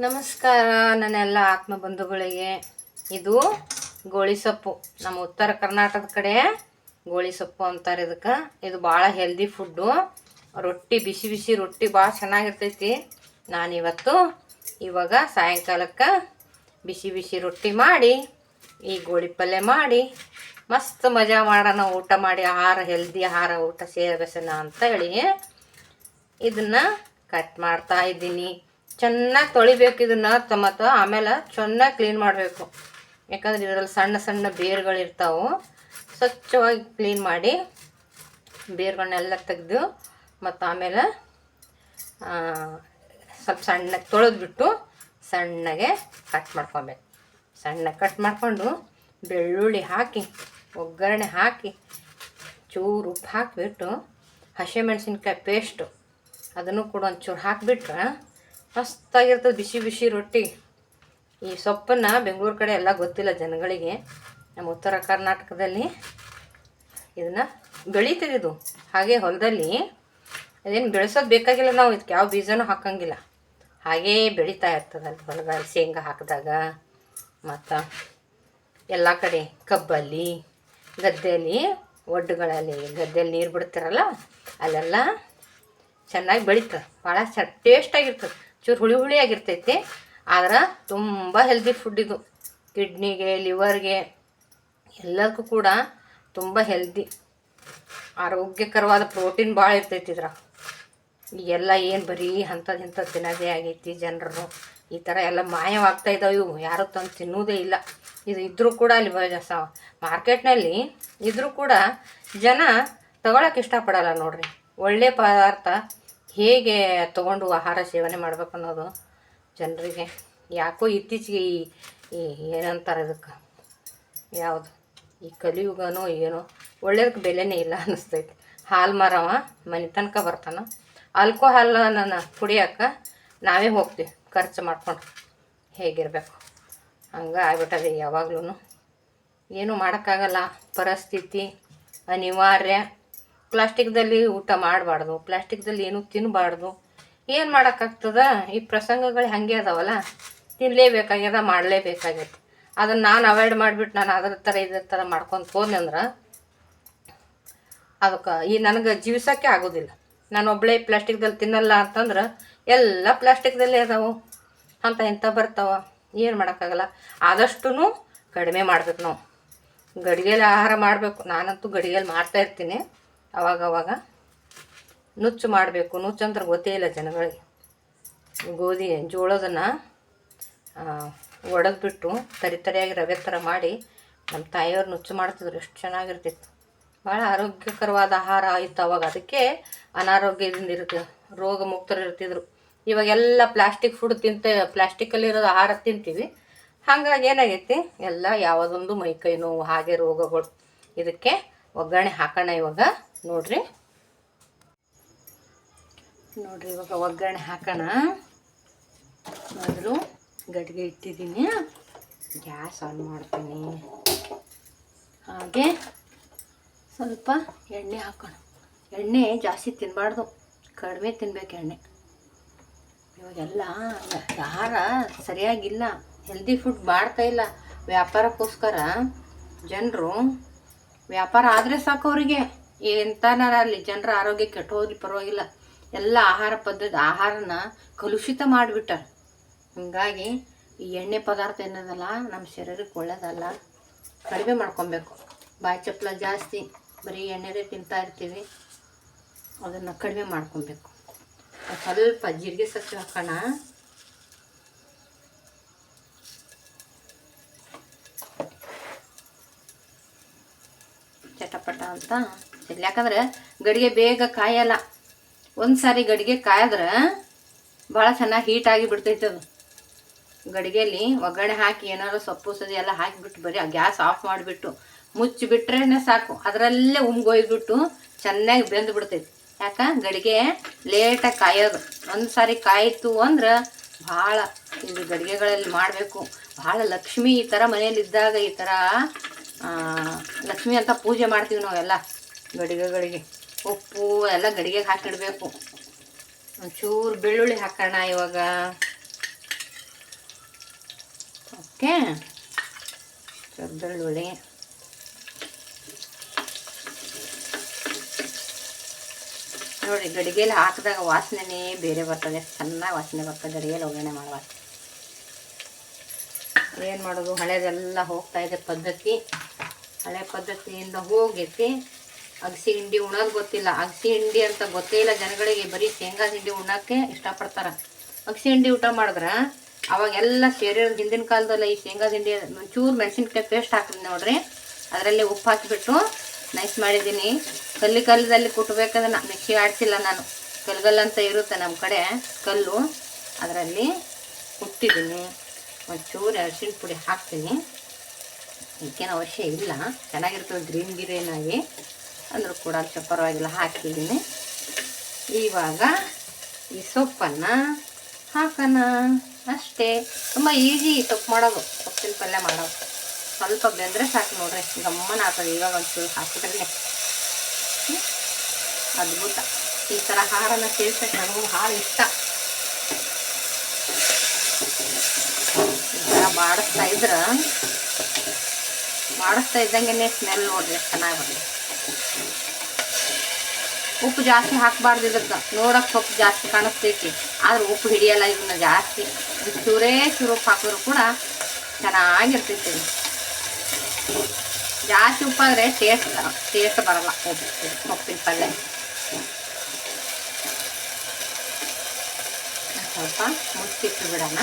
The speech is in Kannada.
ನಮಸ್ಕಾರ ನನ್ನೆಲ್ಲ ಆತ್ಮ ಬಂಧುಗಳಿಗೆ. ಇದು ಗೋಳಿ ಸೊಪ್ಪು. ನಮ್ಮ ಉತ್ತರ ಕರ್ನಾಟಕದ ಕಡೆ ಗೋಳಿಸೊಪ್ಪು ಅಂತಾರೆ ಇದಕ್ಕೆ. ಇದು ಭಾಳ ಹೆಲ್ದಿ ಫುಡ್ಡು ರೊಟ್ಟಿ, ಬಿಸಿ ಬಿಸಿ ರೊಟ್ಟಿ ಭಾಳ ಚೆನ್ನಾಗಿರ್ತೈತಿ. ನಾನಿವತ್ತು ಇವಾಗ ಸಾಯಂಕಾಲಕ್ಕೆ ಬಿಸಿ ಬಿಸಿ ರೊಟ್ಟಿ ಮಾಡಿ, ಈ ಗೋಳಿ ಪಲ್ಯ ಮಾಡಿ, ಮಸ್ತ್ ಮಜಾ ಮಾಡೋಣ, ಊಟ ಮಾಡಿ, ಆಹಾರ ಹೆಲ್ದಿ ಆಹಾರ, ಊಟ ಸೇವಿಸೋಣ ಅಂತ ಹೇಳಿ ಇದನ್ನು ಕಟ್ ಮಾಡ್ತಾ ಇದ್ದೀನಿ. ಚೆನ್ನಾಗಿ ತೊಳಿಬೇಕು ಇದನ್ನ ಟೊಮೆಟೊ ಆಮೇಲೆ ಚೆನ್ನಾಗಿ ಕ್ಲೀನ್ ಮಾಡಬೇಕು. ಯಾಕಂದ್ರೆ ಇದರಲ್ಲಿ ಸಣ್ಣ ಸಣ್ಣ ಬೇರುಗಳಿರ್ತಾವೆ ಸ್ವಚ್ಛವಾಗಿ ಕ್ಲೀನ್ ಮಾಡಿ ಬೇರುಗಳನ್ನೆಲ್ಲ ತೆಗೆದು ಮತ್ತು ಆಮೇಲೆ ಸ್ವಲ್ಪ ಸಣ್ಣಗೆ ತೊಳೆದ್ಬಿಟ್ಟು ಸಣ್ಣಗೆ ಕಟ್ ಮಾಡ್ಕೊಬೇಕು. ಸಣ್ಣಗೆ ಕಟ್ ಮಾಡಿಕೊಂಡು ಬೆಳ್ಳುಳ್ಳಿ ಹಾಕಿ, ಒಗ್ಗರಣೆ ಹಾಕಿ, ಚೂರು ಉಪ್ಪು ಹಾಕಿಬಿಟ್ಟು ಹಸಿಮೆಣಸಿನ್ಕಾಯಿ ಪೇಸ್ಟು ಅದನ್ನು ಕೂಡ ಒಂಚೂರು ಹಾಕಿಬಿಟ್ರೆ ಮಸ್ತಾಗಿರ್ತದೆ, ಬಿಸಿ ಬಿಸಿ ರೊಟ್ಟಿ. ಈ ಸೊಪ್ಪನ್ನು ಬೆಂಗಳೂರು ಕಡೆ ಎಲ್ಲ ಗೊತ್ತಿಲ್ಲ ಜನಗಳಿಗೆ. ನಮ್ಮ ಉತ್ತರ ಕರ್ನಾಟಕದಲ್ಲಿ ಇದನ್ನು ಬೆಳೀತದೆ ಇದು. ಹಾಗೆ ಹೊಲದಲ್ಲಿ ಅದೇನು ಬೆಳೆಸೋದು ಬೇಕಾಗಿಲ್ಲ ನಾವು ಇದಕ್ಕೆ ಯಾವ ಬೀಜನೂ ಹಾಕಂಗಿಲ್ಲ. ಹಾಗೇ ಬೆಳೀತಾ ಇರ್ತದೆ ಅಲ್ಲಿ ಹೊಲದಲ್ಲಿ. ಶೇಂಗಾ ಹಾಕಿದಾಗ ಮತ್ತು ಎಲ್ಲ ಕಡೆ ಕಬ್ಬಲ್ಲಿ, ಗದ್ದೆಯಲ್ಲಿ, ಒಡ್ಡುಗಳಲ್ಲಿ, ಗದ್ದೆಯಲ್ಲಿ ನೀರು ಬಿಡ್ತಾರಲ್ಲ, ಅಲ್ಲೆಲ್ಲ ಚೆನ್ನಾಗಿ ಬೆಳೀತದೆ. ಭಾಳ ಚ ಟೇಸ್ಟಾಗಿರ್ತದೆ ಚೂರು ಹುಳಿ ಹುಳಿ ಆಗಿರ್ತೈತಿ ಆದ್ರೆ ತುಂಬ ಹೆಲ್ದಿ ಫುಡ್ ಇದು. ಕಿಡ್ನಿಗೆ ಲಿವರ್ಗೆ ಎಲ್ಲದಕ್ಕೂ ಕೂಡ ತುಂಬ ಹೆಲ್ದಿ ಆರೋಗ್ಯಕರವಾದ ಪ್ರೋಟೀನ್ ಭಾಳ ಇರ್ತೈತಿ ಇದ್ರ ಈಗೆಲ್ಲ ಏನು ಬರೀ ಅಂಥದ್ದು ಇಂಥದ್ದು ತಿನ್ನೋದೇ ಆಗೈತಿ ಜನರು. ಈ ಥರ ಎಲ್ಲ ಮಾಯವಾಗ್ತಾ ಇದ್ದಾವೆ ಇವು. ಯಾರು ತಂದು ತಿನ್ನೋದೇ ಇಲ್ಲ. ಇದು ಇದ್ದರೂ ಕೂಡ ಅಲ್ಲಿ ಸ ಮಾರ್ಕೆಟ್ನಲ್ಲಿ ಇದ್ದರೂ ಕೂಡ ಜನ ತಗೊಳಕ್ಕೆ ಇಷ್ಟಪಡಲ್ಲ ನೋಡ್ರಿ. ಒಳ್ಳೆ ಪದಾರ್ಥ ಹೇಗೆ ತಗೊಂಡು ಆಹಾರ ಸೇವನೆ ಮಾಡ್ಬೇಕು ಅನ್ನೋದು ಜನರಿಗೆ ಯಾಕೋ ಇತ್ತೀಚೆಗೆ ಈ ಈ ಏನಂತಾರೆ ಇದಕ್ಕೆ ಯಾವುದು? ಈ ಕಲಿಯುಗನೋ ಏನೋ ಒಳ್ಳೇದಕ್ಕೆ ಬೆಲೆನೇ ಇಲ್ಲ ಅನ್ನಿಸ್ತೈತಿ ಹಾಲು ಮಾರವ, ಮನೆ ತನಕ ಬರ್ತಾನ. ಆಲ್ಕೋಹಾಲ್ ನಾನು ಕುಡಿಯೋಕೆ ನಾವೇ ಹೋಗ್ತೀವಿ, ಖರ್ಚು ಮಾಡ್ಕೊಂಡು. ಹೇಗಿರಬೇಕು? ಹಂಗೆ ಆಗ್ಬಿಟ್ಟದೆ ಯಾವಾಗ್ಲೂ ಏನೂ ಮಾಡೋಕ್ಕಾಗಲ್ಲ. ಪರಿಸ್ಥಿತಿ ಅನಿವಾರ್ಯ. ಪ್ಲಾಸ್ಟಿಕ್ದಲ್ಲಿ ಊಟ ಮಾಡಬಾರ್ದು, ಪ್ಲಾಸ್ಟಿಕ್ದಲ್ಲಿ ಏನೂ ತಿನ್ನಬಾರ್ದು ಏನು ಮಾಡೋಕ್ಕಾಗ್ತದ? ಈ ಪ್ರಸಂಗಗಳು ಹಾಗೆ ಅದಾವಲ್ಲ? ತಿನ್ನಲೇಬೇಕಾಗ್ಯದ ಮಾಡಲೇಬೇಕಾಗೈತೆ ಅದನ್ನು ನಾನು ಅವಾಯ್ಡ್ ಮಾಡಿಬಿಟ್ಟು ನಾನು ಅದ್ರ ಥರ ಇದ್ರ ಥರ ಮಾಡ್ಕೊಂಡು ಹೋದ್ನಿ ಅಂದ್ರೆ, ಅದಕ್ಕೆ ಈ ನನಗೆ ಜೀವಿಸೋಕ್ಕೆ ಆಗೋದಿಲ್ಲ. ನಾನು ಒಬ್ಬಳೇ ಪ್ಲಾಸ್ಟಿಕ್ದಲ್ಲಿ ತಿನ್ನಲ್ಲ ಅಂತಂದ್ರೆ ಎಲ್ಲ ಪ್ಲಾಸ್ಟಿಕ್ದಲ್ಲೇ ಅದಾವು. ಅಂತ ಇಂಥ ಬರ್ತಾವ? ಏನು ಮಾಡೋಕ್ಕಾಗಲ್ಲ. ಆದಷ್ಟು ಕಡಿಮೆ ಮಾಡ್ಬೇಕು ನಾವು. ಗಡಿಗೆಯಲ್ಲಿ ಆಹಾರ ಮಾಡಬೇಕು. ನಾನಂತೂ ಗಡಿಗೆಯಲ್ಲಿ ಮಾಡ್ತಾ ಇರ್ತೀನಿ ಅವಾಗ ಅವಾಗ ನುಚ್ಚು ಮಾಡಬೇಕು. ನುಚ್ಚು ಅಂದ್ರೆ ಗೊತ್ತೇ ಇಲ್ಲ ಜನಗಳಿಗೆ. ಗೋಧಿ, ಜೋಳದನ್ನು ಒಡೆದ್ಬಿಟ್ಟು ತರಿ ತರಿಯಾಗಿ ರವೆ ಥರ ಮಾಡಿ ನಮ್ಮ ತಾಯಿಯವ್ರು ನುಚ್ಚು ಮಾಡ್ತಿದ್ರು. ಎಷ್ಟು ಚೆನ್ನಾಗಿರ್ತಿತ್ತು. ಭಾಳ ಆರೋಗ್ಯಕರವಾದ ಆಹಾರ ಇತ್ತು ಅವಾಗ. ಅದಕ್ಕೆ ಅನಾರೋಗ್ಯದಿಂದ ಇರುತ್ತೆ ರೋಗ ಮುಕ್ತರಿರ್ತಿದ್ರು ಇವಾಗೆಲ್ಲ ಪ್ಲಾಸ್ಟಿಕ್ ಫುಡ್ ತಿಂತ ಪ್ಲಾಸ್ಟಿಕಲ್ಲಿರೋದು ಆಹಾರ ತಿಂತೀವಿ. ಹಾಗಾಗಿ ಏನಾಗೈತಿ? ಎಲ್ಲ ಯಾವುದೊಂದು ಮೈಕೈ ನೋವು, ಹಾಗೆ ರೋಗಗಳು. ಇದಕ್ಕೆ ಒಗ್ಗರಣೆ ಹಾಕೋಣ ಇವಾಗ. ನೋಡ್ರಿ. ನೋಡ್ರಿ, ಇವಾಗ ಒಗ್ಗರಣೆ ಹಾಕೋಣ. ಮೊದಲು ಗಡಿಗೆ ಇಟ್ಟಿದ್ದೀನಿ. ಗ್ಯಾಸ್ ಆನ್ ಮಾಡ್ತೀನಿ. ಹಾಗೆ ಸ್ವಲ್ಪ ಎಣ್ಣೆ ಹಾಕೋಣ. ಎಣ್ಣೆ ಜಾಸ್ತಿ ತಿನ್ನಬಾರ್ದು ಕಡಿಮೆ ತಿನ್ಬೇಕು ಎಣ್ಣೆ. ಇವಾಗೆಲ್ಲ ಆಹಾರ ಸರಿಯಾಗಿಲ್ಲ. ಹೆಲ್ದಿ ಫುಡ್ ಮಾಡ್ತಾ ಇಲ್ಲ. ವ್ಯಾಪಾರಕ್ಕೋಸ್ಕರ ಜನರು ವ್ಯಾಪಾರ ಆದರೆ ಸಾಕು ಅವರಿಗೆ. ಎಂತನಾರ ಅಲ್ಲಿ ಜನರ ಆರೋಗ್ಯ ಕೆಟ್ಟು ಹೋಗ್ಲಿ ಪರವಾಗಿಲ್ಲ. ಎಲ್ಲ ಆಹಾರ ಪದ್ಧತಿ, ಆಹಾರನ ಕಲುಷಿತ ಮಾಡಿಬಿಟ್ಟಾರ. ಹೀಗಾಗಿ ಈ ಎಣ್ಣೆ ಪದಾರ್ಥ ಏನದಲ್ಲ ನಮ್ಮ ಶರೀರಕ್ಕೆ ಒಳ್ಳೇದಲ್ಲ. ಕಡಿಮೆ ಮಾಡ್ಕೊಬೇಕು. ಬಾಯಿ ಚಪ್ಪಲ ಜಾಸ್ತಿ, ಬರೀ ಎಣ್ಣೆದೇ ತಿಂತಾ ಇರ್ತೀವಿ. ಅದನ್ನು ಕಡಿಮೆ ಮಾಡ್ಕೊಬೇಕು. ಸ್ವಲ್ಪ ಜೀರಿಗೆ ಸಸಿ ಹಾಕೋಣ. ಚಟಪಟ ಅಂತ. ಇರ್ಲಿ. ಯಾಕಂದ್ರೆ ಗಡಿಗೆ ಬೇಗ ಕಾಯಲ್ಲ. ಒಂದು ಸಾರಿ ಗಡಿಗೆ ಕಾಯಿದ್ರೆ ಭಾಳ ಚೆನ್ನಾಗಿ ಹೀಟ್ ಆಗಿ ಬಿಡ್ತೈತೆ ಅದು. ಗಡಿಗೆಯಲ್ಲಿ ಒಗ್ಗರಣೆ ಹಾಕಿ ಏನಾದ್ರು ಸೊಪ್ಪು ಸದಿ ಎಲ್ಲ ಹಾಕಿಬಿಟ್ಟು ಬರೀ ಗ್ಯಾಸ್ ಆಫ್ ಮಾಡಿಬಿಟ್ಟು ಮುಚ್ಚಿಬಿಟ್ರೆ ಸಾಕು. ಅದರಲ್ಲೇ ಉಮ್ಗೊಯ್ಬಿಟ್ಟು ಚೆನ್ನಾಗಿ ಬೆಂದು ಬಿಡ್ತೈತಿ. ಯಾಕ? ಗಡಿಗೆ ಲೇಟಾಗಿ ಕಾಯೋದು. ಒಂದು ಸಾರಿ ಕಾಯಿತು ಅಂದ್ರೆ ಭಾಳ ಇದು ಗಡಿಗೆಗಳಲ್ಲಿ ಮಾಡಬೇಕು. ಭಾಳ ಲಕ್ಷ್ಮಿ ಈ ಥರ ಮನೆಯಲ್ಲಿದ್ದಾಗ ಈ ಥರ ಲಕ್ಷ್ಮಿ ಅಂತ ಪೂಜೆ ಮಾಡ್ತೀವಿ ನಾವೆಲ್ಲ. ಗಡಿಗೆಗಳಿಗೆ ಉಪ್ಪು ಎಲ್ಲ ಗಡಿಗೆಗೆ ಹಾಕಿಡಬೇಕು. ಒಂಚೂರು ಬೆಳ್ಳುಳ್ಳಿ ಹಾಕೋಣ ಇವಾಗ. ಓಕೆ? ಬೆಳ್ಳುಳ್ಳಿ. ನೋಡಿ ಗಡಿಗೆಯಲ್ಲಿ ಹಾಕಿದಾಗ ವಾಸನೆನೇ ಬೇರೆ ಬರ್ತದೆ. ಚೆನ್ನಾಗಿ ವಾಸನೆ ಬರ್ತದೆ. ಗಡಿಗೆಯಲ್ಲಿ ಒಗ್ಗರಣೆ ಮಾಡುವ ಏನು ಮಾಡೋದು? ಹಳೆದೆಲ್ಲ ಹೋಗ್ತಾ ಇದೆ ಪದ್ಧತಿ. ಹಳೆ ಪದ್ಧತಿಯಿಂದ ಹೋಗೈತಿ ಅಗಸಿ ಹಿಂಡಿ ಉಣೋದು ಗೊತ್ತಿಲ್ಲ. ಅಗಸಿ ಹಿಂಡಿ ಅಂತ ಗೊತ್ತೇ ಇಲ್ಲ ಜನಗಳಿಗೆ. ಬರೀ ಶೇಂಗಾ ಹಿಂಡಿ ಉಣ್ಣೋಕ್ಕೆ ಇಷ್ಟಪಡ್ತಾರೆ. ಅಗಸಿ ಹಿಂಡಿ ಊಟ ಮಾಡಿದ್ರೆ ಅವಾಗೆಲ್ಲ ಸೇರಿರೋದು ಹಿಂದಿನ ಕಾಲದಲ್ಲ ಈ ಶೇಂಗಾ ಹಿಂಡಿ ಒಂಚೂರು ಮೆಣಸಿನ್ಕಾಯಿ ಪೇಸ್ಟ್ ಹಾಕ್ತೀನಿ ನೋಡ್ರಿ. ಅದರಲ್ಲಿ ಉಪ್ಪು ಹಾಕಿಬಿಟ್ಟು ನೈಸ್ ಮಾಡಿದ್ದೀನಿ. ಕಲ್ಲಿ ಕಲ್ಲದಲ್ಲಿ ಕುಟ್ಬೇಕಂದ್ರೆ ಮಿಕ್ಸಿ ಆಡಿಸಿಲ್ಲ ನಾನು. ಕಲ್ಗಲ್ಲಂತ ಇರುತ್ತೆ ನಮ್ಮ ಕಡೆ ಕಲ್ಲು. ಅದರಲ್ಲಿ ಕುಟ್ಟಿದ್ದೀನಿ. ಒಂಚೂರು ಅರಿಶಿನ ಪುಡಿ ಹಾಕ್ತೀನಿ. ಈಗೇನು ಅವಶ್ಯ ಇಲ್ಲ. ಚೆನ್ನಾಗಿರ್ತದೆ ಗ್ರೀನ್ ಗಿರೇನಾಗಿ ಅಂದರೂ ಕೂಡ ಅಷ್ಟು ಪರವಾಗಿಲ್ಲ, ಹಾಕಿದ್ದೀನಿ. ಇವಾಗ ಈ ಸೊಪ್ಪನ್ನು ಹಾಕೋಣ. ಅಷ್ಟೇ. ತುಂಬ ಈಸಿ ಸೊಪ್ಪು ಮಾಡೋದು, ಸೊಪ್ಪಿನ ಪಲ್ಯ ಮಾಡೋದು. ಸ್ವಲ್ಪ ಬೆಂದರೆ ಸಾಕು ನೋಡ್ರಿ ಗಮ್ಮನ ಹಾಕೋದು ಇವಾಗ ಒಂಚೂರು ಹಾಕಿದ್ರೆ ಅದ್ಭುತ. ಈ ಥರ ಹಾರನ್ನು ಸೇರ್ಸಕ್ಕೆ ನನಗೂ ಹಾಲು ಇಷ್ಟ. ಈ ಥರ ಬಾಡಿಸ್ತಾ ಇದ್ರೆ ಮಾಡಿಸ್ತಾ ಇದ್ದಂಗೆ ಸ್ಮೆಲ್ ನೋಡ್ರಿ, ಚೆನ್ನಾಗಿ ಬರ್ತದೆ ಉಪ್ಪು ಜಾಸ್ತಿ ಹಾಕಬಾರ್ದು ಇದಕ್ಕೆ ನೋಡಕ್ಕೆ ಸೊಪ್ಪು ಜಾಸ್ತಿ ಕಾಣಿಸ್ತೈತಿ. ಆದ್ರೆ ಉಪ್ಪು ಹಿಡಿಯಲ್ಲ ಇದನ್ನ ಜಾಸ್ತಿ. ಚೂರೇ ಚೂರು ಉಪ್ಪು ಹಾಕಿದ್ರು ಕೂಡ ಚೆನ್ನಾಗಿರ್ತೈತಿ. ಜಾಸ್ತಿ ಉಪ್ಪಾದರೆ ಟೇಸ್ಟ್ ಟೇಸ್ಟ್ ಬರಲ್ಲ. ಉಪ್ಪು ಸೊಪ್ಪಿನ ಪಲ್ಯ. ಸ್ವಲ್ಪ ಮುಚ್ಚಿಟ್ಟು ಬಿಡೋಣ.